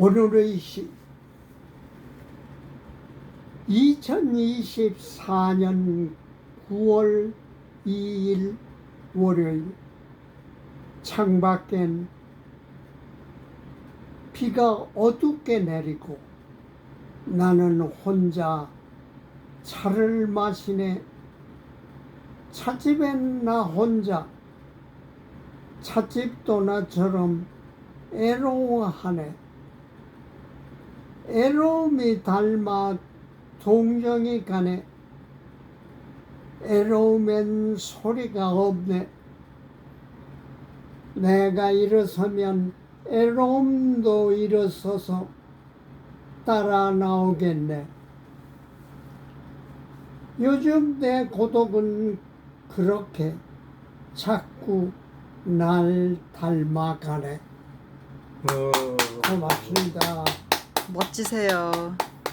오늘의 시 2024년 9월 2일 월요일 창밖엔 비가 어둡게 내리고 나는 혼자 차를 마시네. 찻집엔 나 혼자 찻집도 나처럼 애로워하네 애로움이 닮아 동정이 가네. 애로우면 소리가 없네. 내가 일어서면 애로움도 일어서서 따라 나오겠네. 요즘 내 고독은 그렇게 자꾸 날 닮아가네. 어, 고맙습니다 멋지세요.